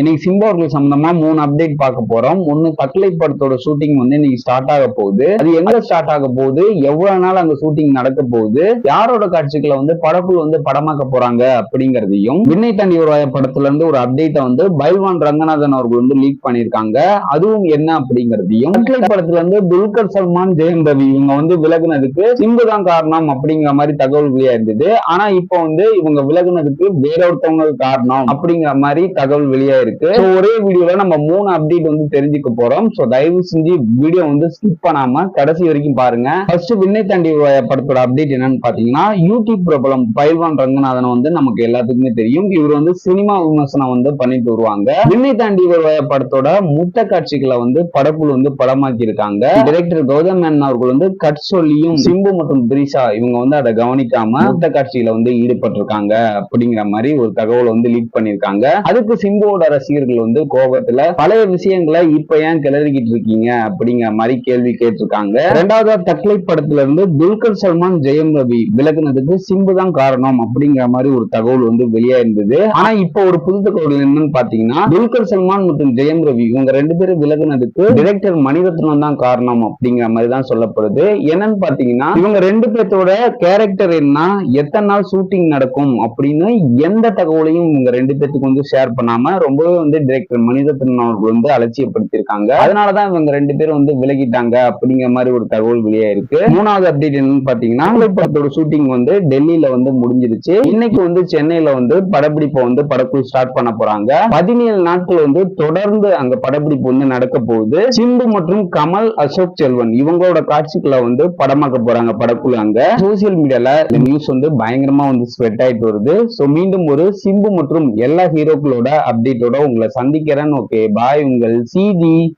இன்னைக்கு சிம்பு அவர்கள் சம்பந்தமா மூணு அப்டேட் பார்க்க போறோம். ஒன்னு தக்லை படத்தோட ஷூட்டிங் வந்து இன்னைக்கு ஸ்டார்ட் ஆக போகுது. அது எங்க ஸ்டார்ட் ஆக போகுது? எவ்வளவு நாள் அங்க ஷூட்டிங் நடக்க போகுது? யாரோட காட்சிகளை வந்து படக்குழு வந்து படமாக்க போறாங்க அப்படிங்கறதையும் விண்ணை தாண்டி ஒரு படத்துல இருந்து ஒரு அப்டேட்டை வந்து பைல்வான் ரங்கநாதன் அவர்கள் வந்து லீக் பண்ணிருக்காங்க அதுவும் என்ன அப்படிங்கறதையும் தக்லை படத்துல இருந்து துல்கர் சல்மான் ஜெயம் ரவி இவங்க வந்து விலகுனதுக்கு சிம்பு தான் காரணம் அப்படிங்கிற மாதிரி தகவல் வெளியா இருந்தது. ஆனா இப்போ வந்து இவங்க விலகுனதுக்கு வேற ஒருத்தவங்க காரணம் அப்படிங்கிற மாதிரி தகவல் வெளியா இருக்கு. ஒரே வீடியோல நம்ம மூணு அப்டேட் வந்து தெரிஞ்சுக்க போறோம். சோ தயவு செஞ்சு வீடியோ வந்து ஸ்கிப் பண்ணாம கடைசி வரைக்கும் பாருங்க. ஃபர்ஸ்ட் விண்ணை தாண்டி படத்தோட அப்டேட் என்னன்னு பாத்தீங்கன்னா யூடியூப் பிரபலம் பயில்வான் ரங்கநாதன் வந்து நமக்கு எல்லாத்துக்குமே தெரியும். இவர் வந்து சினிமா விமர்சனம் வந்து பண்ணிட்டு வருவாங்க. விண்ணை தாண்டி வருவாயா படத்தோட முத்த காட்சிகளை வந்து படப்புல வந்து படமாக்கி இருக்காங்க டைரக்டர் கௌதம் மேனன் அவர்கள் வந்து கட் சொல்லியும் சிம்பு மற்றும் திரிஷா இவங்க வந்து அதை கவனிக்காம முத்த காட்சியில வந்து ஈடுபட்டிருக்காங்க அப்படிங்கிற மாதிரி ஒரு தகவல் வந்து லீக் பண்ணிருக்காங்க அதுக்கு சிம்புவோட ரசிகர்கள் வந்து கோபத்துல பழைய விஷயங்களை இப்ப ஏன் கிளறிக்கிட்டு இருக்கீங்க அப்படிங்கிற மாதிரி கேள்வி கேட்டிருக்காங்க. ரெண்டாவது தக்லை படத்துல இருந்து துல்கர் சல்மான் ஜெயம் ரவி விலகுனதுக்கு சிம்பு தான் காரணம் அப்படிங்கிற மாதிரி ஒரு தகவல் வந்து வெளியா இருந்தது ஆனா இப்போ ஒரு புது தகவல் என்னன்னு பாத்தீங்கன்னா துல்கர் சல்மான் மற்றும் ஜெயம் ரவி இவங்க ரெண்டு பேரும் விலகுனதுக்கு டிரெக்டர் மணிரத்னம் தான் காரணம் அப்படிங்கிற மாதிரி தான் சொல்லப்படுது. என்னன்னு பாத்தீங்கன்னா இவங்க ரெண்டு பேர்த்தோட கேரக்டர் என்ன எத்தனை நாள் ஷூட்டிங் நடக்கும் அப்படின்னு எந்த தகவலையும் இவங்க ரெண்டு பேத்துக்கு வந்து ஷேர் பண்ணாம அளவு வந்து டிரெக்டர் மணிரத்னம் அவர்கள் வந்து அலட்சியப்படுத்தியிருக்காங்க. அதனாலதான் இவங்க ரெண்டு பேரும் வந்து விலகிட்டாங்க அப்படிங்கிற மாதிரி ஒரு தகவல் வெளியா இருக்கு மூணாவது அப்டேட் என்னன்னு பாத்தீங்கன்னா படத்தோட ஷூட்டிங் வந்து டெல்லியில வந்து முடிஞ்சிருச்சு. இன்னைக்கு வந்து சென்னையில வந்து படப்பிடிப்பை வந்து படக்குழு ஸ்டார்ட் பண்ண போறாங்க. பதினேழு நாட்கள் வந்து தொடர்ந்து அங்க படப்பிடிப்பு வந்து நடக்க போகுது. சிம்பு மற்றும் கமல் அசோக் செல்வன் இவங்களோட காட்சிகளை வந்து படமாக்க போறாங்க படக்குழு அங்க. சோசியல் மீடியால இந்த நியூஸ் வந்து பயங்கரமா வந்து ஸ்ப்ரெட் ஆயிட்டு வருது. சோ மீண்டும் ஒரு சிம்பு மற்றும் எல்லா ஹீரோக்களோட அப்டேட்டோட உங்களை சந்திக்கிறேன். ஓகே பாய் உங்கள் சிதி